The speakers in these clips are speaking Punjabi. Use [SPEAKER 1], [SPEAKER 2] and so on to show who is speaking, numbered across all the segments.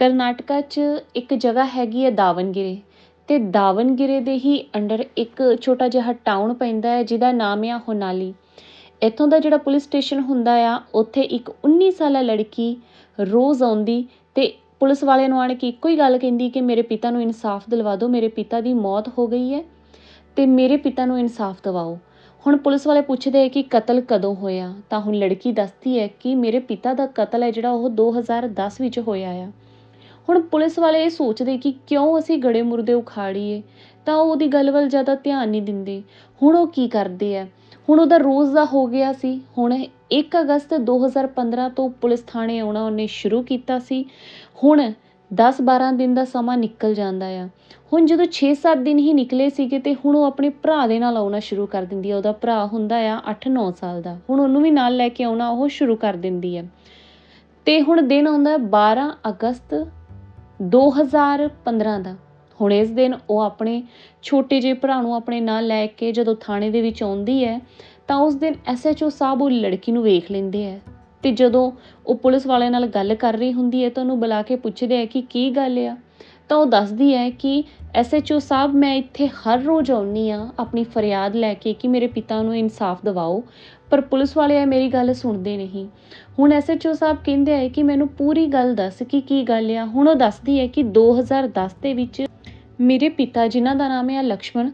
[SPEAKER 1] ਕਰਨਾਟਕਾ 'ਚ ਇੱਕ ਜਗ੍ਹਾ ਹੈਗੀ ਹੈ ਦਾਵਣਗਿਰੀ ਅਤੇ ਦਾਵਣਗਿਰੀ ਦੇ ਹੀ ਅੰਡਰ ਇੱਕ ਛੋਟਾ ਜਿਹਾ ਟਾਊਨ ਪੈਂਦਾ ਹੈ, ਜਿਹਦਾ ਨਾਮ ਆ ਹੋਨਾਲੀ। ਇੱਥੋਂ ਦਾ ਜਿਹੜਾ ਪੁਲਿਸ ਸਟੇਸ਼ਨ ਹੁੰਦਾ ਆ, ਉੱਥੇ ਇੱਕ ਉੱਨੀ ਸਾਲਾ ਲੜਕੀ ਰੋਜ਼ ਆਉਂਦੀ ਅਤੇ ਪੁਲਿਸ ਵਾਲਿਆਂ ਨੂੰ ਆਣ ਕੇ ਇੱਕੋ ਹੀ ਗੱਲ ਕਹਿੰਦੀ ਕਿ ਮੇਰੇ ਪਿਤਾ ਨੂੰ ਇਨਸਾਫ ਦਿਲਵਾ ਦਿਓ, ਮੇਰੇ ਪਿਤਾ ਦੀ ਮੌਤ ਹੋ ਗਈ ਹੈ ਅਤੇ ਮੇਰੇ ਪਿਤਾ ਨੂੰ ਇਨਸਾਫ ਦਿਵਾਓ। ਹੁਣ ਪੁਲਿਸ ਵਾਲੇ ਪੁੱਛਦੇ ਕਿ ਕਤਲ ਕਦੋਂ ਹੋਇਆ? ਤਾਂ ਹੁਣ ਲੜਕੀ ਦੱਸਦੀ ਹੈ ਕਿ ਮੇਰੇ ਪਿਤਾ ਦਾ ਕਤਲ ਹੈ ਜਿਹੜਾ ਉਹ 2010 ਵਿੱਚ ਹੋਇਆ ਆ। ਹੁਣ ਪੁਲਿਸ ਵਾਲੇ ਇਹ ਸੋਚਦੇ ਕਿ ਕਿਉਂ ਅਸੀਂ ਗੜੇ ਮੁਰਦੇ ਉਖਾੜੀਏ? ਤਾਂ ਉਹ ਉਹਦੀ ਗੱਲ ਵੱਲ ਜ਼ਿਆਦਾ ਧਿਆਨ ਨਹੀਂ ਦਿੰਦੇ। ਹੁਣ ਉਹ ਕੀ ਕਰਦੇ ਆ? ਹੁਣ ਉਹਦਾ ਰੋਜ਼ ਦਾ ਹੋ ਗਿਆ ਸੀ। ਹੁਣ 1 ਅਗਸਤ 2015 ਤੋਂ ਪੁਲਿਸ ਥਾਣੇ ਆਉਣਾ ਉਹਨੇ ਸ਼ੁਰੂ ਕੀਤਾ ਸੀ। ਹੁਣ 10-12 ਦਿਨ ਦਾ ਸਮਾਂ ਨਿਕਲ ਜਾਂਦਾ ਆ। ਹੁਣ ਜਦੋਂ 6-7 ਦਿਨ ਹੀ ਨਿਕਲੇ ਸੀਗੇ ਤੇ ਹੁਣ ਉਹ ਆਪਣੇ ਭਰਾ ਦੇ ਨਾਲ ਆਉਣਾ ਸ਼ੁਰੂ ਕਰ ਦਿੰਦੀ ਆ। ਉਹਦਾ ਭਰਾ ਹੁੰਦਾ ਆ 8-9 ਸਾਲ ਦਾ। ਹੁਣ ਉਹਨੂੰ ਵੀ ਨਾਲ ਲੈ ਕੇ ਆਉਣਾ ਉਹ ਸ਼ੁਰੂ ਕਰ ਦਿੰਦੀ ਆ। ਤੇ ਹੁਣ ਦਿਨ ਆਉਂਦਾ 12 ਅਗਸਤ 2015 ਦਾ। ਹੁਣ ਇਸ ਦਿਨ ਉਹ ਆਪਣੇ ਛੋਟੇ ਜਿਹੇ ਭਰਾ ਨੂੰ ਆਪਣੇ ਨਾਲ ਲੈ ਕੇ ਜਦੋਂ ਥਾਣੇ ਦੇ ਵਿੱਚ ਆਉਂਦੀ ਹੈ, ਤਾਂ ਉਸ ਦਿਨ ਐਸਐਚਓ ਸਾਹਿਬ ਉਹ ਲੜਕੀ ਨੂੰ ਵੇਖ ਲੈਂਦੇ ਹੈ। ਤੇ ਜਦੋਂ ਉਹ ਪੁਲਿਸ ਵਾਲਿਆਂ ਨਾਲ ਗੱਲ ਕਰ ਰਹੀ ਹੁੰਦੀ ਹੈ, ਤਾਂ ਉਹਨੂੰ ਬੁਲਾ ਕੇ ਪੁੱਛਦੇ ਹੈ ਕਿ ਕੀ ਗੱਲ ਆ? ਤਾਂ ਉਹ ਦੱਸਦੀ ਹੈ ਕਿ ਐਸਐਚਓ ਸਾਹਿਬ, ਮੈਂ ਇੱਥੇ ਹਰ ਰੋਜ਼ ਆਉਣੀ ਆ ਆਪਣੀ ਫਰਿਆਦ ਲੈ ਕੇ ਕਿ ਮੇਰੇ ਪਿਤਾ ਨੂੰ ਇਨਸਾਫ ਦਿਵਾਓ, ਪਰ ਪੁਲਿਸ ਵਾਲੇ ਆ ਮੇਰੀ ਗੱਲ ਸੁਣਦੇ ਨਹੀਂ। ਹੁਣ ਐਸਐਚਓ ਸਾਹਿਬ ਕਹਿੰਦੇ ਆ ਕਿ ਮੈਨੂੰ ਪੂਰੀ ਗੱਲ ਦੱਸ ਕਿ ਕੀ ਗੱਲ ਆ। ਹੁਣ ਉਹ ਦੱਸਦੀ ਹੈ ਕਿ 2010 ਦੇ ਵਿੱਚ ਮੇਰੇ ਪਿਤਾ, ਜਿਨ੍ਹਾਂ ਦਾ ਨਾਮ ਹੈ ਲਕਸ਼ਮਣ,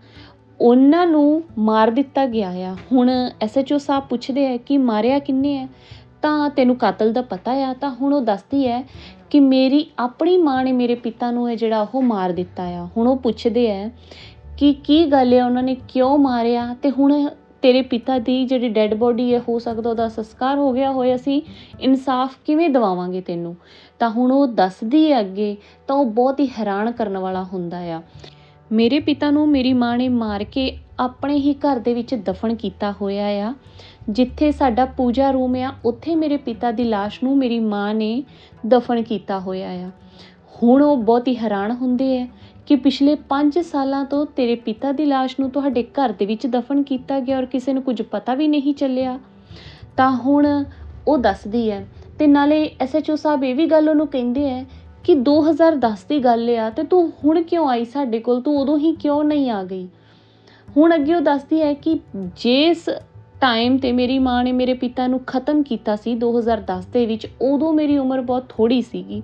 [SPEAKER 1] ਉਹਨਾਂ ਨੂੰ ਮਾਰ ਦਿੱਤਾ ਗਿਆ ਆ। ਹੁਣ ਐਸਐਚਓ ਸਾਹਿਬ ਪੁੱਛਦੇ ਆ ਕਿ ਮਾਰਿਆ ਕਿੰਨੇ ਆ? ਤਾਂ ਤੈਨੂੰ ਕਾਤਲ ਦਾ ਪਤਾ ਆ। ਤਾਂ ਹੁਣ ਉਹ ਦੱਸਦੀ ਹੈ ਕਿ ਮੇਰੀ, ਆਪਣੀ ਮਾਂ ਨੇ ਮੇਰੇ ਪਿਤਾ ਨੂੰ ਹੈ ਜਿਹੜਾ ਉਹ ਮਾਰ ਦਿੱਤਾ ਆ। ਹੁਣ ਉਹ ਪੁੱਛਦੇ ਆ ਕਿ ਕੀ ਗੱਲ ਹੈ ਉਹਨਾਂ ਨੇ ਕਿਉਂ ਮਾਰਿਆ? ਤੇ ਹੁਣ ਤੇਰੇ ਪਿਤਾ ਦੀ ਜਿਹੜੀ ਡੈੱਡ ਬੋਡੀ ਹੈ ਹੋ ਸਕਦਾ ਉਹਦਾ ਸੰਸਕਾਰ ਹੋ ਗਿਆ ਹੋਇਆ ਅਸੀਂ ਇਨਸਾਫ ਕਿਵੇਂ ਦਿਵਾਵਾਂਗੇ ਤੈਨੂੰ? ਤਾਂ ਹੁਣ ਉਹ ਦੱਸਦੀ ਹੈ ਅੱਗੇ, ਤਾਂ ਉਹ ਬਹੁਤ ਹੀ ਹੈਰਾਨ ਕਰਨ ਵਾਲਾ ਹੁੰਦਾ ਆ। ਮੇਰੇ ਪਿਤਾ ਨੂੰ ਮੇਰੀ ਮਾਂ ਨੇ ਮਾਰ ਕੇ ਆਪਣੇ ਹੀ ਘਰ ਦੇ ਵਿੱਚ ਦਫਨ ਕੀਤਾ ਹੋਇਆ ਆ। ਜਿੱਥੇ ਸਾਡਾ ਪੂਜਾ ਰੂਮ ਆ ਉੱਥੇ ਮੇਰੇ ਪਿਤਾ ਦੀ লাশ ਨੂੰ ਮੇਰੀ ਮਾਂ ਨੇ ਦਫਨ ਕੀਤਾ ਹੋਇਆ ਆ ਹੁਣ ਉਹ ਬਹੁਤ ਹੀ ਹੈਰਾਨ ਹੁੰਦੇ ਆ ਕਿ ਪਿਛਲੇ 5 ਸਾਲਾਂ ਤੋਂ ਤੇਰੇ ਪਿਤਾ ਦੀ লাশ ਨੂੰ ਤੁਹਾਡੇ ਘਰ ਦੇ ਵਿੱਚ ਦਫਨ ਕੀਤਾ ਗਿਆ ਔਰ ਕਿਸੇ ਨੂੰ ਕੁਝ ਪਤਾ ਵੀ ਨਹੀਂ ਚੱਲਿਆ ਤਾਂ ਹੁਣ ਉਹ ਦੱਸਦੀ ਹੈ ਤੇ ਨਾਲੇ ਐਸਐਚਓ ਸਾਹਿਬ ਇਹ ਵੀ ਗੱਲ ਉਹਨੂੰ ਕਹਿੰਦੇ ਆ ਕਿ 2010 ਦੀ ਗੱਲ ਆ ਤੇ ਤੂੰ ਹੁਣ ਕਿਉਂ ਆਈ ਸਾਡੇ ਕੋਲ ਤੂੰ ਉਦੋਂ ਹੀ ਕਿਉਂ ਨਹੀਂ ਆ ਗਈ ਹੁਣ ਅੱਗੇ ਉਹ ਦੱਸਦੀ ਹੈ ਕਿ ਜਿਸ ਟਾਈਮ ਤੇ ਮੇਰੀ ਮਾਂ ਨੇ ਮੇਰੇ ਪਿਤਾ ਨੂੰ ਖਤਮ ਕੀਤਾ ਸੀ 2010 ਦੇ ਵਿੱਚ, ਉਦੋਂ ਮੇਰੀ ਉਮਰ ਬਹੁਤ ਥੋੜੀ ਸੀਗੀ।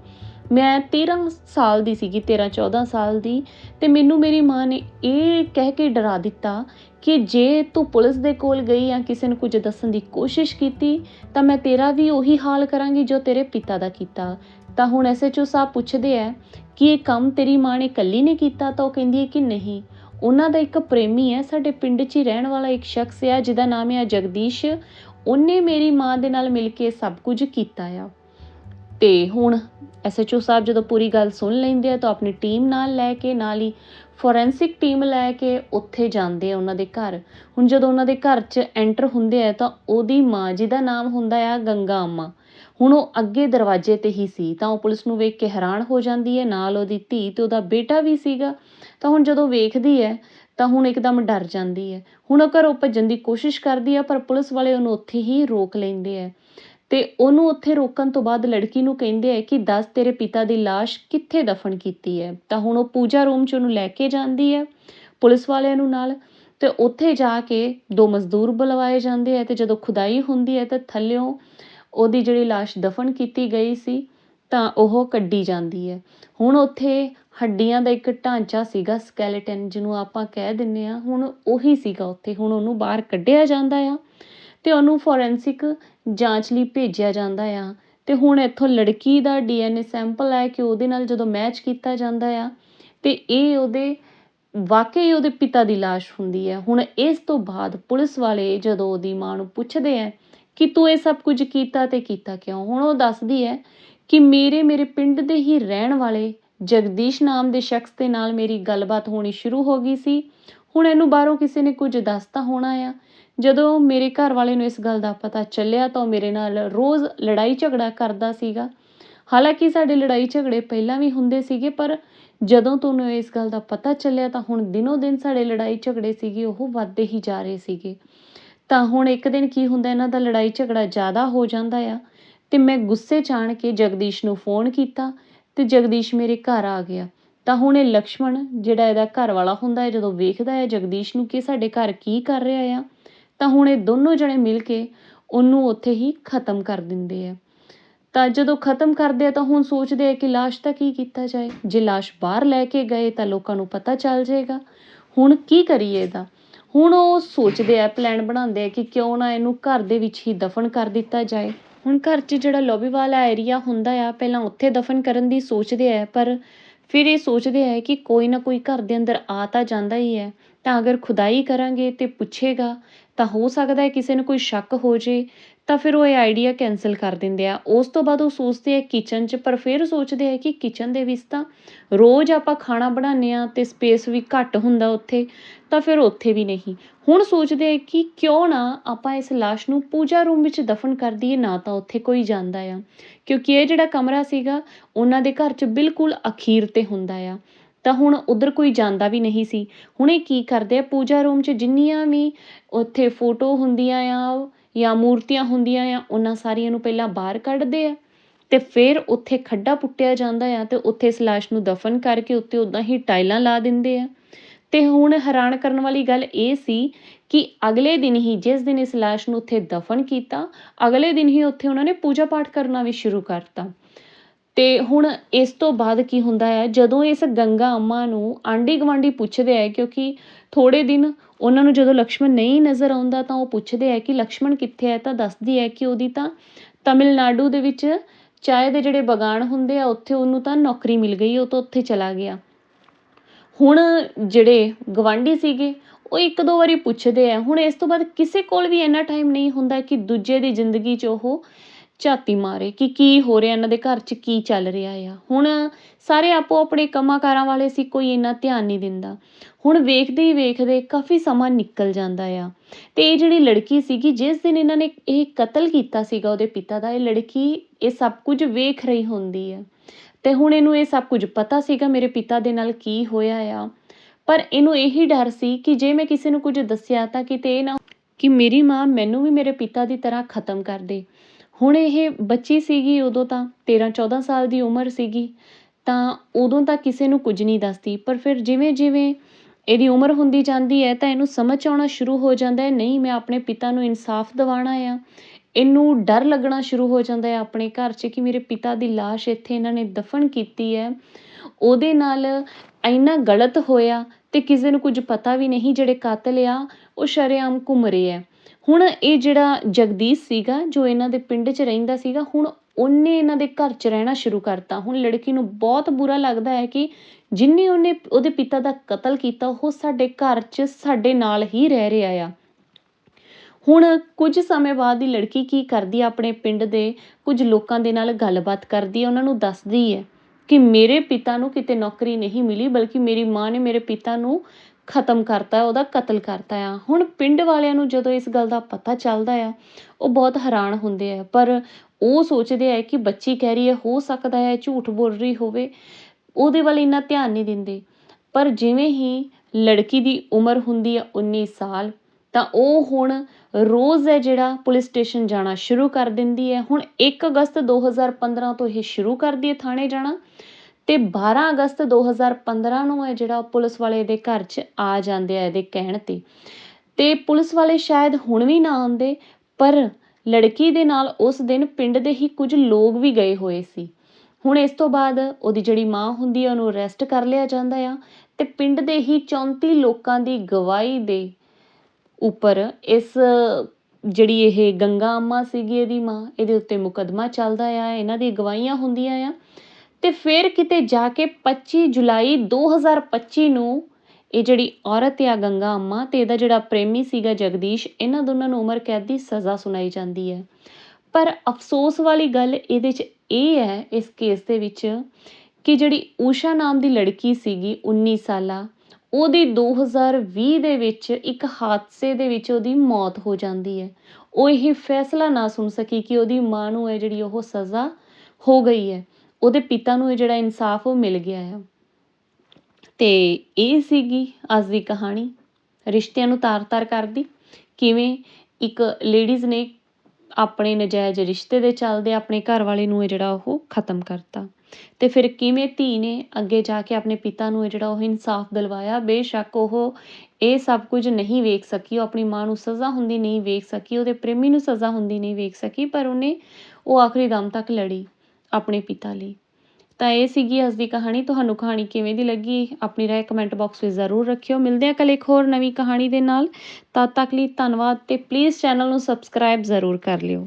[SPEAKER 1] ਮੈਂ 13 ਸਾਲ ਦੀ ਸੀਗੀ 13 14 ਸਾਲ ਦੀ, ਤੇ ਮੈਨੂੰ ਮੇਰੀ ਮਾਂ ਨੇ ਇਹ ਕਹਿ ਕੇ ਡਰਾ ਦਿੱਤਾ ਕਿ ਜੇ ਤੂੰ ਪੁਲਿਸ ਦੇ ਕੋਲ ਗਈ ਜਾਂ ਕਿਸੇ ਨੂੰ ਕੁਝ ਦੱਸਣ ਦੀ ਕੋਸ਼ਿਸ਼ ਕੀਤੀ, ਤਾਂ ਮੈਂ ਤੇਰਾ ਵੀ ਉਹੀ ਹਾਲ ਕਰਾਂਗੀ ਜੋ ਤੇਰੇ ਪਿਤਾ ਦਾ ਕੀਤਾ। ਤਾਂ ਹੁਣ ਐਸਐਚਓ ਸਾਹਿਬ ਪੁੱਛਦੇ ਆ ਕਿ ਇਹ ਕੰਮ ਤੇਰੀ ਮਾਂ ਨੇ ਇਕੱਲੀ ਨੇ ਕੀਤਾ ਤਾਂ ਉਹ ਕਹਿੰਦੀ ਹੈ ਕਿ ਨਹੀਂ। ਉਹਨਾਂ ਦਾ ਇੱਕ ਪ੍ਰੇਮੀ ਹੈ, ਸਾਡੇ ਪਿੰਡ 'ਚ ਹੀ ਰਹਿਣ ਵਾਲਾ ਇੱਕ ਸ਼ਖਸ ਆ, ਜਿਹਦਾ ਨਾਮ ਹੈ ਜਗਦੀਸ਼। ਉਹਨੇ ਮੇਰੀ ਮਾਂ ਦੇ ਨਾਲ ਮਿਲ ਕੇ ਸਭ ਕੁਝ ਕੀਤਾ ਆ। ਤੇ ਹੁਣ ਐਸਐਚਓ ਸਾਹਿਬ ਜਦੋਂ ਪੂਰੀ ਗੱਲ ਸੁਣ ਲੈਂਦੇ ਆ ਤਾਂ ਆਪਣੀ ਟੀਮ ਨਾਲ ਲੈ ਕੇ, ਨਾਲ ਹੀ ਫੋਰੈਂਸਿਕ ਟੀਮ ਲੈ ਕੇ ਉੱਥੇ ਜਾਂਦੇ ਆ ਉਹਨਾਂ ਦੇ ਘਰ। ਹੁਣ ਜਦੋਂ ਉਹਨਾਂ ਦੇ ਘਰ 'ਚ ਐਂਟਰ ਹੁੰਦੇ ਆ ਤਾਂ ਉਹਦੀ ਮਾਂ, ਜਿਹਦਾ ਨਾਮ ਹੁੰਦਾ ਆ ਗੰਗਾ ਅੰਮਾ, ਹੁਣ ਉਹ ਅੱਗੇ ਦਰਵਾਜ਼ੇ ਤੇ ਹੀ ਸੀ ਤਾਂ ਉਹ ਪੁਲਿਸ ਨੂੰ ਵੇਖ ਕੇ ਹੈਰਾਨ ਹੋ ਜਾਂਦੀ ਹੈ। ਨਾਲ ਉਹਦੀ ਧੀ ਤੇ ਉਹਦਾ ਬੇਟਾ ਵੀ ਸੀਗਾ। ਤਾਂ ਹੁਣ ਜਦੋਂ ਵੇਖਦੀ ਹੈ ਤਾਂ ਹੁਣ ਇੱਕਦਮ ਡਰ ਜਾਂਦੀ ਹੈ ਹੁਣ ਉਹ ਘਰੋਂ ਭੱਜਣ ਦੀ ਕੋਸ਼ਿਸ਼ ਕਰਦੀ ਹੈ ਪਰ ਪੁਲਿਸ ਵਾਲੇ ਉਹਨੂੰ ਉੱਥੇ ਹੀ ਰੋਕ ਲੈਂਦੇ ਆ ਤੇ ਉਹਨੂੰ ਉੱਥੇ ਰੋਕਣ ਤੋਂ ਬਾਅਦ ਲੜਕੀ ਨੂੰ ਕਹਿੰਦੇ ਆ ਕਿ ਦੱਸ ਤੇਰੇ ਪਿਤਾ ਦੀ লাশ ਕਿੱਥੇ ਦਫਨ ਕੀਤੀ ਹੈ ਤਾਂ ਹੁਣ ਉਹ ਪੂਜਾ ਰੂਮ 'ਚ ਉਹਨੂੰ ਲੈ ਕੇ ਜਾਂਦੀ ਹੈ ਪੁਲਿਸ ਵਾਲਿਆਂ ਨੂੰ ਨਾਲ ਤੇ ਉੱਥੇ ਜਾ ਕੇ ਦੋ ਮਜ਼ਦੂਰ ਬੁਲਵਾਏ ਜਾਂਦੇ ਆ ਤੇ ਜਦੋਂ ਖੁਦਾਈ ਹੁੰਦੀ ਹੈ ਤਾਂ ਥੱਲਿਓਂ ਉਹਦੀ ਜਿਹੜੀ লাশ ਦਫਨ ਕੀਤੀ ਗਈ ਸੀ ਤਾਂ ਉਹ ਕੱਢੀ ਜਾਂਦੀ ਹੈ ਹੁਣ ਉੱਥੇ ਹੱਡੀਆਂ ਦਾ ਇੱਕ ਢਾਂਚਾ ਸੀਗਾ ਸਕੈਲੇਟਨ ਜਿਹਨੂੰ ਆਪਾਂ ਕਹਿ ਦਿੰਨੇ ਆ ਹੁਣ ਉਹੀ ਸੀਗਾ ਉੱਥੇ, ਹੁਣ ਉਹਨੂੰ ਬਾਹਰ ਕੱਢਿਆ ਜਾਂਦਾ ਆ ਤੇ ਉਹਨੂੰ ਫੋਰੈਂਸਿਕ ਜਾਂਚ ਲਈ ਭੇਜਿਆ ਜਾਂਦਾ ਆ ਤੇ ਹੁਣ ਇੱਥੋਂ ਲੜਕੀ ਦਾ ਡੀਐਨਏ ਸੈਂਪਲ ਹੈ ਕਿ ਉਹਦੇ ਨਾਲ ਜਦੋਂ ਮੈਚ ਕੀਤਾ ਜਾਂਦਾ ਆ, ਤੇ ਇਹ ਉਹਦੇ, ਵਾਕਈ ਉਹਦੇ ਪਿਤਾ ਦੀ লাশ ਹੁੰਦੀ ਹੈ ਹੁਣ ਇਸ ਤੋਂ ਬਾਅਦ ਪੁਲਿਸ ਵਾਲੇ ਜਦੋਂ ਉਹਦੀ ਮਾਂ ਨੂੰ ਪੁੱਛਦੇ ਆ ਕਿ ਤੂੰ ਇਹ ਸਭ ਕੁਝ ਕੀਤਾ ਤੇ ਕੀਤਾ ਕਿਉਂ, ਹੁਣ ਉਹ ਦੱਸਦੀ ਹੈ ਕਿ ਮੇਰੇ ਮੇਰੇ ਪਿੰਡ ਦੇ ਹੀ ਰਹਿਣ ਵਾਲੇ ਜਗਦੀਸ਼ ਨਾਮ ਦੇ ਸ਼ਖਸ ਦੇ ਨਾਲ ਮੇਰੀ ਗੱਲਬਾਤ ਹੋਣੀ ਸ਼ੁਰੂ ਹੋ ਗਈ ਸੀ। ਹੁਣ ਇਹਨੂੰ ਬਾਹਰੋਂ ਕਿਸੇ ਨੇ ਕੁਝ ਦੱਸਤਾ ਹੋਣਾ ਆ। ਜਦੋਂ ਮੇਰੇ ਘਰ ਵਾਲੇ ਨੂੰ ਇਸ ਗੱਲ ਦਾ ਪਤਾ ਚੱਲਿਆ ਤਾਂ ਉਹ ਮੇਰੇ ਨਾਲ ਰੋਜ਼ ਲੜਾਈ ਝਗੜਾ ਕਰਦਾ ਸੀਗਾ। ਹਾਲਾਂਕਿ ਸਾਡੇ ਲੜਾਈ ਝਗੜੇ ਪਹਿਲਾਂ ਵੀ ਹੁੰਦੇ ਸੀਗੇ, ਪਰ ਜਦੋਂ ਤੋਂ ਉਹਨੂੰ ਇਸ ਗੱਲ ਦਾ ਪਤਾ ਚੱਲਿਆ ਤਾਂ ਹੁਣ ਦਿਨੋ ਦਿਨ ਸਾਡੇ ਲੜਾਈ ਝਗੜੇ ਸੀਗੇ, ਉਹ ਵੱਧਦੇ ਹੀ ਜਾ ਰਹੇ ਸੀਗੇ। ਤਾਂ ਹੁਣ ਇੱਕ ਦਿਨ ਕੀ ਹੁੰਦਾ, ਇਹਨਾਂ ਦਾ ਲੜਾਈ ਝਗੜਾ ਜ਼ਿਆਦਾ ਹੋ ਜਾਂਦਾ ਆ ਤੇ ਮੈਂ ਗੁੱਸੇ 'ਚ ਆਣ ਕੇ ਜਗਦੀਸ਼ ਨੂੰ ਫੋਨ ਕੀਤਾ ਅਤੇ ਜਗਦੀਸ਼ ਮੇਰੇ ਘਰ ਆ ਗਿਆ। ਤਾਂ ਹੁਣ ਇਹ ਲਕਸ਼ਮਣ, ਜਿਹੜਾ ਇਹਦਾ ਘਰ ਵਾਲਾ ਹੁੰਦਾ ਹੈ, ਜਦੋਂ ਵੇਖਦਾ ਹੈ ਜਗਦੀਸ਼ ਨੂੰ ਕਿ ਸਾਡੇ ਘਰ ਕੀ ਕਰ ਰਿਹਾ ਆ, ਤਾਂ ਹੁਣ ਇਹ ਦੋਨੋਂ ਜਣੇ ਮਿਲ ਕੇ ਉਹਨੂੰ ਉੱਥੇ ਹੀ ਖਤਮ ਕਰ ਦਿੰਦੇ ਆ। ਤਾਂ ਜਦੋਂ ਖਤਮ ਕਰਦੇ ਆ, ਤਾਂ ਹੁਣ ਸੋਚਦੇ ਆ ਕਿ ਲਾਸ਼ ਦਾ ਕੀ ਕੀਤਾ ਜਾਏ। ਜੇ ਲਾਸ਼ ਬਾਹਰ ਲੈ ਕੇ ਗਏ, ਤਾਂ ਲੋਕਾਂ ਨੂੰ ਪਤਾ ਚੱਲ ਜਾਏਗਾ। ਹੁਣ ਕੀ ਕਰੀਏ ਇਹਦਾ? ਹੁਣ ਉਹ ਸੋਚਦੇ ਆ ਪਲਾਨ ਬਣਾਉਂਦੇ ਆ ਕਿ ਕਿਉਂ ਨਾ ਇਹਨੂੰ ਘਰ ਦੇ ਵਿੱਚ ਹੀ ਦਫਨ ਕਰ ਦਿੱਤਾ ਜਾਏ। ਹੁਣ ਘਰ 'ਚ ਜਿਹੜਾ ਲੌਬੀ ਵਾਲਾ ਏਰੀਆ ਹੁੰਦਾ ਆ, ਪਹਿਲਾਂ ਉੱਥੇ ਦਫਨ ਕਰਨ ਦੀ ਸੋਚਦੇ ਹੈ ਪਰ ਫਿਰ ਇਹ ਸੋਚਦੇ ਹੈ ਕਿ ਕੋਈ ਨਾ ਕੋਈ ਘਰ ਦੇ ਅੰਦਰ ਆ ਤਾਂ ਜਾਂਦਾ ਹੀ ਹੈ ਤਾਂ ਅਗਰ ਖੁਦਾਈ ਕਰਾਂਗੇ ਤੇ ਪੁੱਛੇਗਾ, ਤਾਂ ਹੋ ਸਕਦਾ ਕਿਸੇ ਨੂੰ ਕੋਈ ਸ਼ੱਕ ਹੋ ਜੇ। ਤਾਂ ਫਿਰ ਉਹ ਇਹ ਆਈਡੀਆ ਕੈਂਸਲ ਕਰ ਦਿੰਦੇ ਆ। ਉਸ ਤੋਂ ਬਾਅਦ ਉਹ ਸੋਚਦੇ ਆ ਕਿਚਨ 'ਚ, ਪਰ ਫਿਰ ਸੋਚਦੇ ਆ ਕਿ ਕਿਚਨ ਦੇ ਵਿੱਚ ਤਾਂ ਰੋਜ਼ ਆਪਾਂ ਖਾਣਾ ਬਣਾਉਂਦੇ ਆ ਤੇ ਸਪੇਸ ਵੀ ਘੱਟ ਹੁੰਦਾ ਉੱਥੇ, ਤਾਂ ਫਿਰ ਉੱਥੇ ਵੀ ਨਹੀਂ। ਹੁਣ ਸੋਚਦੇ ਆ ਕਿ ਕਿਉਂ ਨਾ ਆਪਾਂ ਇਸ ਲਾਸ਼ ਨੂੰ ਪੂਜਾ ਰੂਮ ਵਿੱਚ ਦਫਨ ਕਰ ਦਈਏ, ਨਾ ਤਾਂ ਉੱਥੇ ਕੋਈ ਜਾਂਦਾ ਆ। ਕਿਉਂਕਿ ਇਹ ਜਿਹੜਾ ਕਮਰਾ ਸੀਗਾ, ਉਹਨਾਂ ਦੇ ਘਰ 'ਚ ਬਿਲਕੁਲ ਅਖੀਰ ਤੇ ਹੁੰਦਾ ਆ। ਤਾਂ ਹੁਣ ਉਧਰ ਕੋਈ ਜਾਂਦਾ ਵੀ ਨਹੀਂ ਸੀ। ਹੁਣ ਇਹ ਕੀ ਕਰਦੇ ਆ, ਪੂਜਾ ਰੂਮ 'ਚ ਜਿੰਨੀਆਂ ਵੀ ਉੱਥੇ ਫੋਟੋ ਹੁੰਦੀਆਂ ਆ ਜਾਂ ਮੂਰਤੀਆਂ ਹੁੰਦੀਆਂ ਆ, ਉਹਨਾਂ ਸਾਰੀਆਂ ਨੂੰ ਪਹਿਲਾਂ ਬਾਹਰ ਕੱਢਦੇ ਆ ਤੇ ਫਿਰ ਉੱਥੇ ਖੱਡਾ ਪੁੱਟਿਆ ਜਾਂਦਾ ਆ ਤੇ ਉੱਥੇ ਇਸ ਲਾਸ਼ ਨੂੰ ਦਫਨ ਕਰਕੇ ਉੱਤੇ ਉਦਾਂ ਹੀ ਟਾਈਲਾਂ ਲਾ ਦਿੰਦੇ ਆ। ਤੇ ਹੁਣ ਹੈਰਾਨ ਕਰਨ ਵਾਲੀ ਗੱਲ ਇਹ ਸੀ ਕਿ ਅਗਲੇ ਦਿਨ ਹੀ ਜਿਸ ਦਿਨ ਇਸ ਲਾਸ਼ ਨੂੰ ਉੱਥੇ ਦਫਨ ਕੀਤਾ, ਅਗਲੇ ਦਿਨ ਹੀ ਉੱਥੇ ਉਹਨਾਂ ਨੇ ਪੂਜਾ ਪਾਠ ਕਰਨਾ ਵੀ ਸ਼ੁਰੂ ਕਰਤਾ। ਤੇ ਹੁਣ ਇਸ ਤੋਂ ਬਾਅਦ ਕੀ ਹੁੰਦਾ ਹੈ, ਜਦੋਂ ਇਸ ਗੰਗਾ ਅੰਮਾ ਨੂੰ ਆਂਢੀ ਗੁਆਂਢੀ ਪੁੱਛਦੇ ਹੈ, ਕਿਉਂਕਿ ਥੋੜ੍ਹੇ ਦਿਨ ਉਹਨਾਂ ਨੂੰ ਜਦੋਂ ਲਕਸ਼ਮਣ ਨਹੀਂ ਨਜ਼ਰ ਆਉਂਦਾ ਤਾਂ ਉਹ ਪੁੱਛਦੇ ਹੈ ਕਿ ਲਕਸ਼ਮਣ ਕਿੱਥੇ ਹੈ, ਤਾਂ ਦੱਸਦੀ ਹੈ ਕਿ ਉਹਦੀ ਤਾਂ ਤਮਿਲਨਾਡੂ ਦੇ ਵਿੱਚ ਚਾਹ ਦੇ ਜਿਹੜੇ ਬਗਾਨ ਹੁੰਦੇ ਆ, ਉੱਥੇ ਉਹਨੂੰ ਤਾਂ ਨੌਕਰੀ ਮਿਲ ਗਈ, ਉਹ ਤਾਂ ਉੱਥੇ ਚਲਾ ਗਿਆ। ਹੁਣ ਜਿਹੜੇ ਗਵਾਂਢੀ ਸੀਗੇ, ਉਹ ਇੱਕ ਦੋ ਵਾਰੀ ਪੁੱਛਦੇ ਆ ਹੁਣ ਇਸ ਤੋਂ ਬਾਅਦ ਕਿਸੇ ਕੋਲ ਵੀ ਇੰਨਾ ਟਾਈਮ ਨਹੀਂ ਹੁੰਦਾ ਕਿ ਦੂਜੇ ਦੀ ਜ਼ਿੰਦਗੀ 'ਚ ਉਹ ਝਾਤੀ ਮਾਰੇ ਕਿ ਕੀ ਹੋ ਰਿਹਾ, ਇਹਨਾਂ ਦੇ ਘਰ 'ਚ ਕੀ ਚੱਲ ਰਿਹਾ ਆ। ਹੁਣ ਸਾਰੇ ਆਪੋ ਆਪਣੇ ਕੰਮਾਂ ਕਾਰਾਂ ਵਾਲੇ ਸੀ, ਕੋਈ ਇੰਨਾ ਧਿਆਨ ਨਹੀਂ ਦਿੰਦਾ। ਹੁਣ ਵੇਖਦੇ ਹੀ ਵੇਖਦੇ ਕਾਫੀ ਸਮਾਂ ਨਿਕਲ ਜਾਂਦਾ ਆ। ਤੇ ਇਹ ਜਿਹੜੀ ਲੜਕੀ ਸੀਗੀ, ਜਿਸ ਦਿਨ ਇਹਨਾਂ ਨੇ ਇਹ ਕਤਲ ਕੀਤਾ ਸੀਗਾ ਉਹਦੇ ਪਿਤਾ ਦਾ, ਇਹ ਲੜਕੀ ਇਹ ਸਭ ਕੁਝ ਵੇਖ ਰਹੀ ਹੁੰਦੀ ਹੈ ਤੇ ਹੁਣ ਇਹਨੂੰ ਇਹ ਸਭ ਕੁਝ ਪਤਾ ਸੀਗਾ ਮੇਰੇ ਪਿਤਾ ਦੇ ਨਾਲ ਕੀ ਹੋਇਆ ਆ। ਪਰ ਇਹਨੂੰ ਇਹੀ ਡਰ ਸੀ ਕਿ ਜੇ ਮੈਂ ਕਿਸੇ ਨੂੰ ਕੁਝ ਦੱਸਿਆ ਤਾਂ ਕਿਤੇ ਇਹ ਨਾ ਕਿ ਮੇਰੀ ਮਾਂ ਮੈਨੂੰ ਵੀ ਮੇਰੇ ਪਿਤਾ ਦੀ ਤਰ੍ਹਾਂ ਖਤਮ ਕਰ ਦੇ। ਹੁਣ ਇਹ ਬੱਚੀ ਸੀਗੀ ਉਦੋਂ ਤਾਂ 13 14 ਸਾਲ ਦੀ ਉਮਰ ਸੀਗੀ, ਤਾਂ ਉਦੋਂ ਤਾਂ ਕਿਸੇ ਨੂੰ ਕੁਝ ਨਹੀਂ ਦੱਸਦੀ, ਪਰ ਫਿਰ ਜਿਵੇਂ ਜਿਵੇਂ ਇਹਦੀ ਉਮਰ ਹੁੰਦੀ ਜਾਂਦੀ ਹੈ ਤਾਂ ਇਹਨੂੰ ਸਮਝ ਆਉਣਾ ਸ਼ੁਰੂ ਹੋ ਜਾਂਦਾ ਹੈ, ਨਹੀਂ ਮੈਂ ਆਪਣੇ ਪਿਤਾ ਨੂੰ ਇਨਸਾਫ ਦਿਵਾਉਣਾ ਆ। ਇਹਨੂੰ ਡਰ ਲੱਗਣਾ ਸ਼ੁਰੂ ਹੋ ਜਾਂਦਾ ਹੈ ਆਪਣੇ ਘਰ 'ਚ ਕਿ ਮੇਰੇ ਪਿਤਾ ਦੀ ਲਾਸ਼ ਇੱਥੇ ਇਹਨਾਂ ਨੇ ਦਫਨ ਕੀਤੀ ਹੈ। ਉਹਦੇ ਨਾਲ ਇੰਨਾ ਗਲਤ ਹੋਇਆ ਤੇ ਕਿਸੇ ਨੂੰ ਕੁਝ ਪਤਾ ਵੀ ਨਹੀਂ ਜਿਹੜੇ ਕਾਤਲ ਆ, ਉਹ ਸ਼ਰੇਆਮ ਘੁੰਮ ਰਹੇ ਆ ਹੁਣ ਇਹ ਜਿਹੜਾ ਜਗਦੀਸ਼ ਸੀਗਾ, ਜੋ ਇਹਨਾਂ ਦੇ ਪਿੰਡ 'ਚ ਰਹਿੰਦਾ ਸੀਗਾ, ਹੁਣ ਉਹਨੇ ਇਹਨਾਂ ਦੇ ਘਰ 'ਚ ਰਹਿਣਾ ਸ਼ੁਰੂ ਕਰਤਾ। ਹੁਣ ਲੜਕੀ ਨੂੰ ਬਹੁਤ ਬੁਰਾ ਲੱਗਦਾ ਹੈ ਕਿ ਜਿੰਨੇ ਉਹਨੇ ਉਹਦੇ ਪਿਤਾ ਦਾ ਕਤਲ ਕੀਤਾ, ਉਹ ਸਾਡੇ ਘਰ 'ਚ ਸਾਡੇ ਨਾਲ ਹੀ ਰਹਿ ਰਿਹਾ ਆ। ਹੁਣ ਕੁਝ ਸਮੇਂ ਬਾਅਦ ਹੀ ਲੜਕੀ ਕੀ ਕਰਦੀ ਆ, ਆਪਣੇ ਪਿੰਡ ਦੇ ਕੁਝ ਲੋਕਾਂ ਦੇ ਨਾਲ ਗੱਲਬਾਤ ਕਰਦੀ ਹੈ ਉਹਨਾਂ ਨੂੰ ਦੱਸਦੀ ਹੈ ਕਿ ਮੇਰੇ ਪਿਤਾ ਨੂੰ ਕਿਤੇ ਨੌਕਰੀ ਨਹੀਂ ਮਿਲੀ, ਬਲਕਿ ਮੇਰੀ ਮਾਂ ਨੇ ਮੇਰੇ ਪਿਤਾ ਨੂੰ ਖਤਮ ਕਰਤਾ, ਉਹਦਾ ਕਤਲ ਕਰਤਾ ਆ। ਹੁਣ ਪਿੰਡ ਵਾਲਿਆਂ ਨੂੰ ਜਦੋਂ ਇਸ ਗੱਲ ਦਾ ਪਤਾ ਚੱਲਦਾ ਆ, ਉਹ ਬਹੁਤ ਹੈਰਾਨ ਹੁੰਦੇ ਆ। ਪਰ ਉਹ ਸੋਚਦੇ ਆ ਕਿ ਬੱਚੀ ਕਹਿ ਰਹੀ ਹੈ, ਹੋ ਸਕਦਾ ਹੈ ਝੂਠ ਬੋਲ ਰਹੀ ਹੋਵੇ। ਉਹਦੇ ਵੱਲ ਇੰਨਾ ਧਿਆਨ ਨਹੀਂ ਦਿੰਦੇ। ਪਰ ਜਿਵੇਂ ਹੀ ਲੜਕੀ ਦੀ ਉਮਰ ਹੁੰਦੀ ਆ 19 ਸਾਲ, ਤਾਂ ਉਹ ਹੁਣ ਰੋਜ਼ ਹੈ ਜਿਹੜਾ ਪੁਲਿਸ ਸਟੇਸ਼ਨ ਜਾਣਾ ਸ਼ੁਰੂ ਕਰ ਦਿੰਦੀ ਹੈ। ਹੁਣ 1 ਅਗਸਤ 2015 ਤੋਂ ਇਹ ਸ਼ੁਰੂ ਕਰਦੀ ਹੈ ਥਾਣੇ ਜਾਣਾ। ਤੇ 12 ਅਗਸਤ 2015 ਨੂੰ ਹੈ ਜਿਹੜਾ ਪੁਲਿਸ ਵਾਲੇ ਦੇ ਘਰ 'ਚ ਆ ਜਾਂਦੇ ਆ ਇਹਦੇ ਕਹਿਣ ਤੇ। ਤੇ ਪੁਲਿਸ ਵਾਲੇ ਸ਼ਾਇਦ ਹੁਣ ਵੀ ਨਾ ਆਉਂਦੇ, ਪਰ ਲੜਕੀ ਦੇ ਨਾਲ ਉਸ ਦਿਨ ਪਿੰਡ ਦੇ ਹੀ ਕੁਝ ਲੋਕ ਵੀ ਗਏ ਹੋਏ ਸੀ। ਹੁਣ ਇਸ ਤੋਂ ਬਾਅਦ ਉਹਦੀ ਜਿਹੜੀ ਮਾਂ ਹੁੰਦੀ ਹੈ ਉਹਨੂੰ ਅਰੈਸਟ ਕਰ ਲਿਆ ਜਾਂਦਾ ਆ ਤੇ ਪਿੰਡ ਦੇ ਹੀ 34 ਲੋਕਾਂ ਦੀ ਗਵਾਹੀ ਦੇ ਉੱਪਰ ਇਸ ਜਿਹੜੀ ਇਹ ਗੰਗਾ ਅੰਮਾ ਸੀਗੀ ਇਹਦੀ ਮਾਂ, ਇਹਦੇ ਉੱਤੇ ਮੁਕੱਦਮਾ ਚੱਲਦਾ ਆ, ਇਹਨਾਂ ਦੀ ਗਵਾਹੀਆਂ ਹੁੰਦੀਆਂ ਆ। ਤੇ ਫਿਰ ਕਿਤੇ ਜਾ ਕੇ 25 ਜੁਲਾਈ 2025 ਨੂੰ ਇਹ ਜਿਹੜੀ ਔਰਤ ਆ, ਗੰਗਾ ਅੰਮਾ ਅਤੇ ਇਹਦਾ ਜਿਹੜਾ ਪ੍ਰੇਮੀ ਸੀਗਾ ਜਗਦੀਸ਼, ਇਹਨਾਂ ਦੋਨਾਂ ਨੂੰ ਉਮਰ ਕੈਦ ਦੀ ਸਜ਼ਾ ਸੁਣਾਈ ਜਾਂਦੀ ਹੈ। ਪਰ ਅਫਸੋਸ ਵਾਲੀ ਗੱਲ ਇਹਦੇ 'ਚ ਇਹ ਹੈ, ਇਸ ਕੇਸ ਦੇ ਵਿੱਚ ਕਿ ਜਿਹੜੀ ਊਸ਼ਾ ਨਾਮ ਦੀ ਲੜਕੀ ਸੀਗੀ 19 ਸਾਲਾ, ਉਹਦੀ 2020 ਦੇ ਵਿੱਚ ਇੱਕ ਹਾਦਸੇ ਦੇ ਵਿੱਚ ਉਹਦੀ ਮੌਤ ਹੋ ਜਾਂਦੀ ਹੈ। ਉਹ ਇਹ ਫੈਸਲਾ ਨਾ ਸੁਣ ਸਕੀ ਕਿ ਉਹਦੀ ਮਾਂ ਨੂੰ ਹੈ ਜਿਹੜੀ ਉਹ ਸਜ਼ਾ ਹੋ ਗਈ ਹੈ। ਉਹਦੇ ਪਿਤਾ ਨੂੰ ਇਹ ਜਿਹੜਾ ਇਨਸਾਫ ਉਹ ਮਿਲ ਗਿਆ ਆ। ਤੇ ਇਹ ਸੀਗੀ ਅੱਜ ਦੀ ਕਹਾਣੀ, ਰਿਸ਼ਤਿਆਂ ਨੂੰ ਤਾਰ-ਤਾਰ ਕਰਦੀ। ਕਿਵੇਂ ਇੱਕ ਲੇਡੀਜ਼ ਨੇ ਆਪਣੇ ਨਜਾਇਜ਼ ਰਿਸ਼ਤੇ ਦੇ ਚੱਲਦੇ ਆਪਣੇ ਘਰ ਵਾਲੇ ਨੂੰ ਇਹ ਜਿਹੜਾ ਉਹ ਖਤਮ ਕਰਤਾ। ਤੇ ਫਿਰ ਕਿਵੇਂ ਧੀ ਨੇ ਅੱਗੇ ਜਾ ਕੇ ਆਪਣੇ ਪਿਤਾ ਨੂੰ ਇਹ ਜਿਹੜਾ ਉਹ ਇਨਸਾਫ ਦਿਲਵਾਇਆ, ਬੇਸ਼ੱਕ ਉਹ ਇਹ ਸਭ ਕੁਝ ਨਹੀਂ ਵੇਖ ਸਕੀ, ਉਹ ਆਪਣੀ ਮਾਂ ਨੂੰ ਸਜ਼ਾ ਹੁੰਦੀ ਨਹੀਂ ਵੇਖ ਸਕੀ, ਉਹਦੇ ਪ੍ਰੇਮੀ ਨੂੰ ਸਜ਼ਾ ਹੁੰਦੀ ਨਹੀਂ ਵੇਖ ਸਕੀ, ਪਰ ਉਹਨੇ ਉਹ ਆਖਰੀ ਦਮ ਤੱਕ ਲੜੀ। ਆਪਣੇ ਪਿਤਾ ਲਈ। ਤਾਂ ਇਹ ਸੀਗੀ ਅੱਜ ਦੀ ਕਹਾਣੀ। ਤੁਹਾਨੂੰ ਕਹਾਣੀ ਕਿਵੇਂ ਦੀ ਲੱਗੀ? ਆਪਣੀ ਰਾਏ ਕਮੈਂਟ ਬਾਕਸ ਵਿੱਚ ਜ਼ਰੂਰ ਰੱਖਿਓ। ਮਿਲਦੇ ਹਾਂ ਕੱਲ ਇੱਕ ਹੋਰ ਨਵੀਂ ਕਹਾਣੀ ਦੇ ਨਾਲ। ਤਦ ਤੱਕ ਲਈ ਧੰਨਵਾਦ ਤੇ ਪਲੀਜ਼ ਚੈਨਲ ਨੂੰ ਸਬਸਕ੍ਰਾਈਬ ਜ਼ਰੂਰ ਕਰ ਲਿਓ।